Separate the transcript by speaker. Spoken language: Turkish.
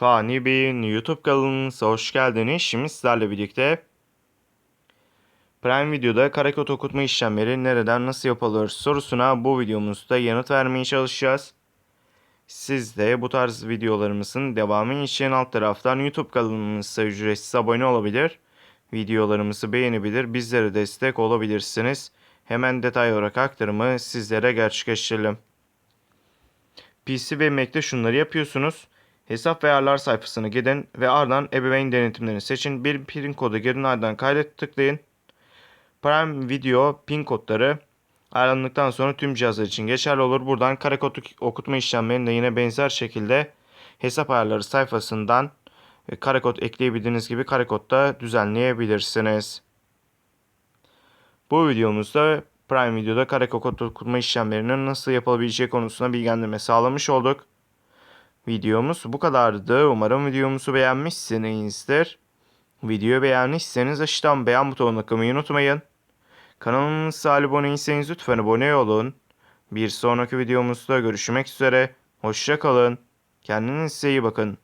Speaker 1: Fani Bey'in YouTube kanalınıza hoş geldiniz. Şimdi sizlerle birlikte Prime Video'da karekod okutma işlemleri nereden nasıl yapılır sorusuna bu videomuzda yanıt vermeye çalışacağız. Siz de bu tarz videolarımızın devamı için alt taraftan YouTube kanalımıza ücretsiz abone olabilir. Videolarımızı beğenebilir, bizlere destek olabilirsiniz. Hemen detay olarak aktarımı sizlere gerçekleştirelim. PC ve Mac'te şunları yapıyorsunuz. Hesap ve ayarlar sayfasına gidin ve ardından ebeveyn denetimlerini seçin. Bir pin kodu girin ardından kaydet tıklayın. Prime Video pin kodları ayarlandıktan sonra tüm cihazlar için geçerli olur. Buradan karekod okutma işlemlerini de yine benzer şekilde hesap ayarları sayfasından e, karekod ekleyebildiğiniz gibi karekodda düzenleyebilirsiniz. Bu videomuzda Prime Video'da karekod okutma işlemlerinin nasıl yapılabileceği konusunda bilgilendirme sağlamış olduk. Videomuz bu kadardı. Umarım videomuzu beğenmişsinizdir. Videoyu beğenmişseniz aşağıdan beğen butonuna tıklamayı unutmayın. Kanalımıza abone değilseniz lütfen abone olun. Bir sonraki videomuzda görüşmek üzere. Hoşça kalın. Kendinize iyi bakın.